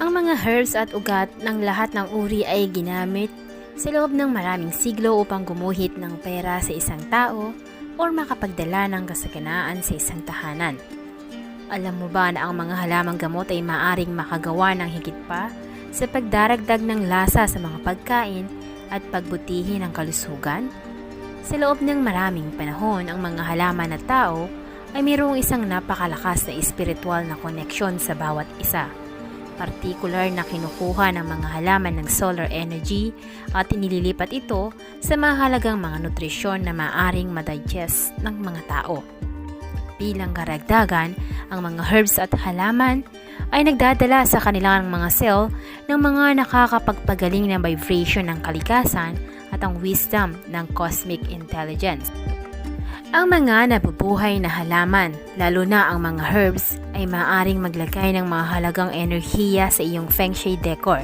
Ang mga herbs at ugat ng lahat ng uri ay ginamit sa loob ng maraming siglo upang gumuhit ng pera sa isang tao o makapagdala ng kasaganaan sa isang tahanan. Alam mo ba na ang mga halamang gamot ay maaring makagawa ng higit pa sa pagdaragdag ng lasa sa mga pagkain at pagbutihin ng kalusugan? Sa loob ng maraming panahon, ang mga halaman at tao ay mayroong isang napakalakas na espiritual na koneksyon sa bawat isa. Partikular na kinukuha ng mga halaman ng solar energy at inililipat ito sa mahalagang mga nutrisyon na maaring madigest ng mga tao. Bilang karagdagan, ang mga herbs at halaman ay nagdadala sa kanilang mga cell ng mga nakakapagpagaling na vibration ng kalikasan at ang wisdom ng cosmic intelligence. Ang mga nabubuhay na halaman, lalo na ang mga herbs, ay maaaring maglagay ng mga halagang enerhiya sa iyong feng shui decor.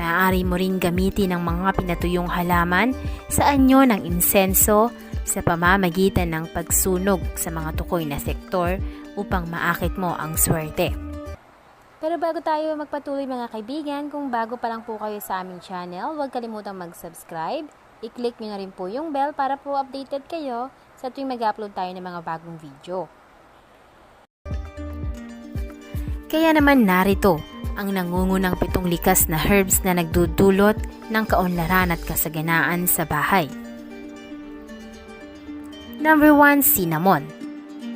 Maaari mo ring gamitin ang mga pinatuyong halaman sa anyo ng insenso sa pamamagitan ng pagsunog sa mga tukoy na sektor upang maakit mo ang swerte. Pero bago tayo magpatuloy mga kaibigan, kung bago pa lang po kayo sa aming channel, huwag kalimutang mag-subscribe. I-click nyo na rin po yung bell para po updated kayo sa tuwing mag-upload tayo ng mga bagong video. Kaya naman narito ang nangungunang pitong likas na herbs na nagdudulot ng kaunlaran at kasaganaan sa bahay. Number 1, cinnamon.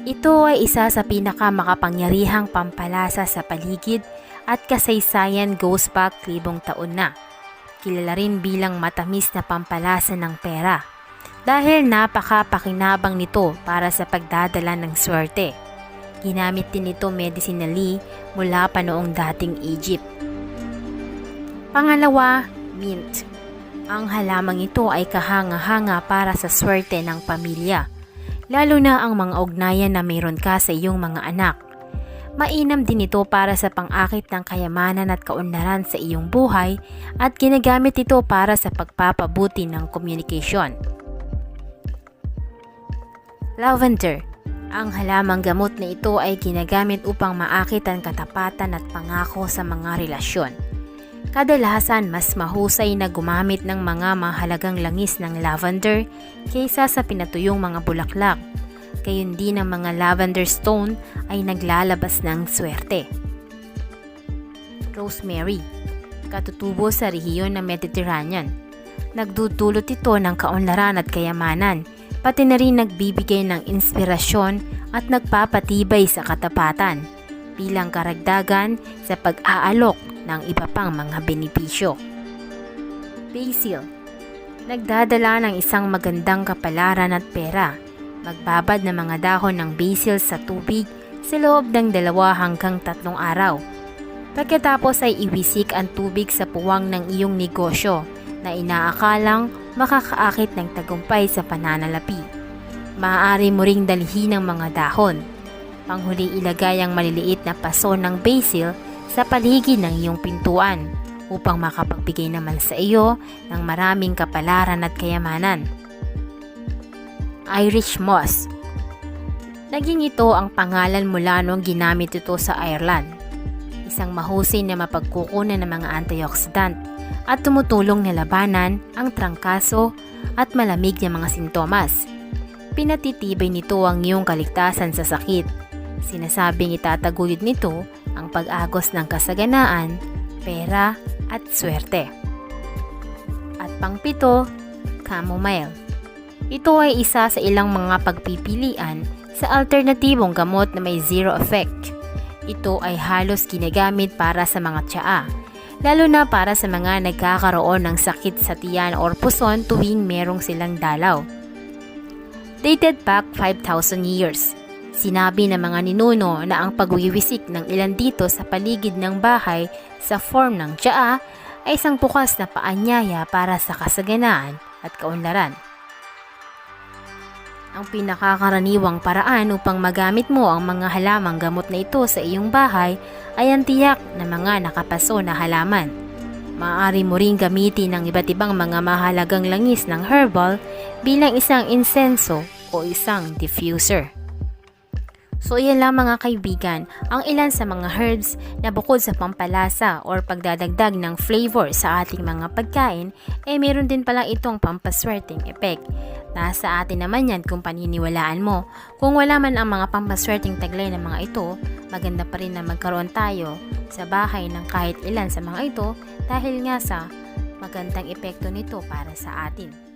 Ito ay isa sa pinakamakapangyarihang pampalasa sa paligid at kasaysayan goes back libong taon na. Kilala rin bilang matamis na pampalasa ng pera dahil napaka-pakinabang nito para sa pagdadala ng swerte. Ginamit din ito medicinally mula pa noong dating Egypt. Pangalawa, mint. Ang halamang ito ay kahanga-hanga para sa swerte ng pamilya, lalo na ang mga ugnayan na mayroon ka sa iyong mga anak. Mainam din ito para sa pang-akit ng kayamanan at kaunlaran sa iyong buhay at ginagamit ito para sa pagpapabuti ng komunikasyon. Lavender. Ang halamang gamot na ito ay ginagamit upang maakit ang katapatan at pangako sa mga relasyon. Kadalasan mas mahusay na gumamit ng mga mahalagang langis ng lavender kaysa sa pinatuyong mga bulaklak. Gayon din ang mga lavender stone ay naglalabas ng swerte. Rosemary Katutubo sa rehiyon ng Mediterranean. Nagdudulot ito ng kaunlaran at kayamanan pati na rin nagbibigay ng inspirasyon at nagpapatibay sa katapatan bilang karagdagan sa pag-aalok ng iba pang mga benepisyo. Basil Nagdadala ng isang magandang kapalaran at pera. Magbabad ng mga dahon ng basil sa tubig sa loob ng dalawa hanggang tatlong araw. Pagkatapos ay iwisik ang tubig sa puwang ng iyong negosyo na inaakalang makakaakit ng tagumpay sa pananalapi. Maaari mo ring dalhin ang mga dahon. Panghuli ilagay ang maliliit na paso ng basil sa paligid ng iyong pintuan upang makapagbigay naman sa iyo ng maraming kapalaran at kayamanan. Irish Moss Naging ito ang pangalan mula nung ginamit ito sa Ireland. Isang mahusay na mapagkukunan ng mga antioxidant at tumutulong na labanan ang trangkaso at malamig na mga sintomas. Pinatitibay nito ang iyong kaligtasan sa sakit. Sinasabing itataguyod nito ang pag-agos ng kasaganaan, pera at swerte. At pangpito, chamomile. Ito ay isa sa ilang mga pagpipilian sa alternatibong gamot na may zero effect. Ito ay halos ginagamit para sa mga tsaa lalo na para sa mga nagkakaroon ng sakit sa tiyan or puson tuwing merong silang dalaw. Dated back 5,000 years. Sinabi ng mga ninuno na ang pagwiwisik ng ilan dito sa paligid ng bahay sa form ng tsaa ay isang bukas na paanyaya para sa kasaganaan at kaunlaran. Ang pinakakaraniwang paraan upang magamit mo ang mga halamang gamot na ito sa iyong bahay ay ang tiyak na mga nakapaso na halaman. Maaari mo ring gamitin ang iba't ibang mga mahalagang langis ng herbal bilang isang insenso o isang diffuser. So yan lang mga kaibigan, ang ilan sa mga herbs na bukod sa pampalasa or pagdadagdag ng flavor sa ating mga pagkain, eh meron din pala itong pampaswerteng effect. Nasa atin naman yan kung paniniwalaan mo. Kung wala man ang mga pampaswerteng taglay ng mga ito, maganda pa rin na magkaroon tayo sa bahay ng kahit ilan sa mga ito dahil nga sa magandang epekto nito para sa atin.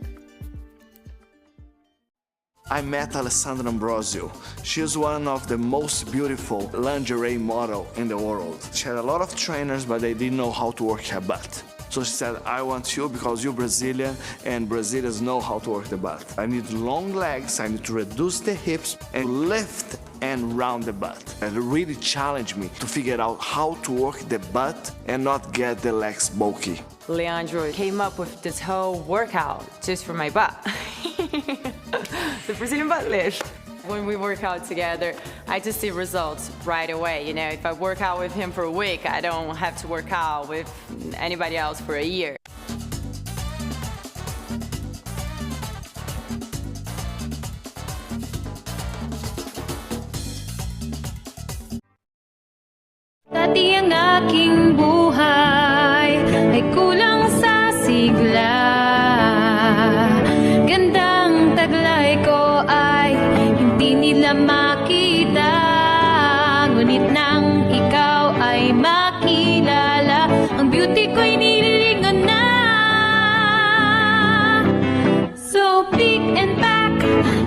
I met Alessandra Ambrosio. She is one of the most beautiful lingerie model in the world. She had a lot of trainers, but they didn't know how to work her butt. So she said, I want you because you're Brazilian and Brazilians know how to work the butt. I need long legs, I need to reduce the hips and lift and round the butt. And it really challenged me to figure out how to work the butt and not get the legs bulky. Leandro came up with this whole workout just for my butt. the Brazilian butt lift. When we work out together, I just see results right away. You know, if I work out with him for a week, I don't have to work out with anybody else for a year.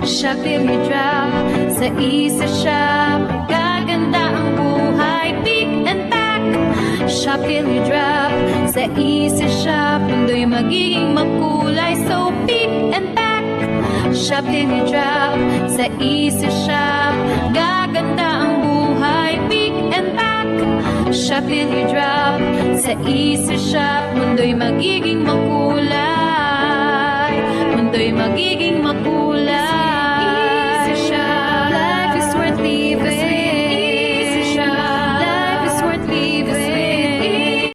Siya drop Sa isa siya gaganda ang buhay Big and back, siya drop Sa isa siya mundo'y magiging makulay So big and back, siya drop Sa isa siya gaganda ang buhay Big and back, siya drop Sa isa siya mundo'y magiging makulay. Mundo'y magiging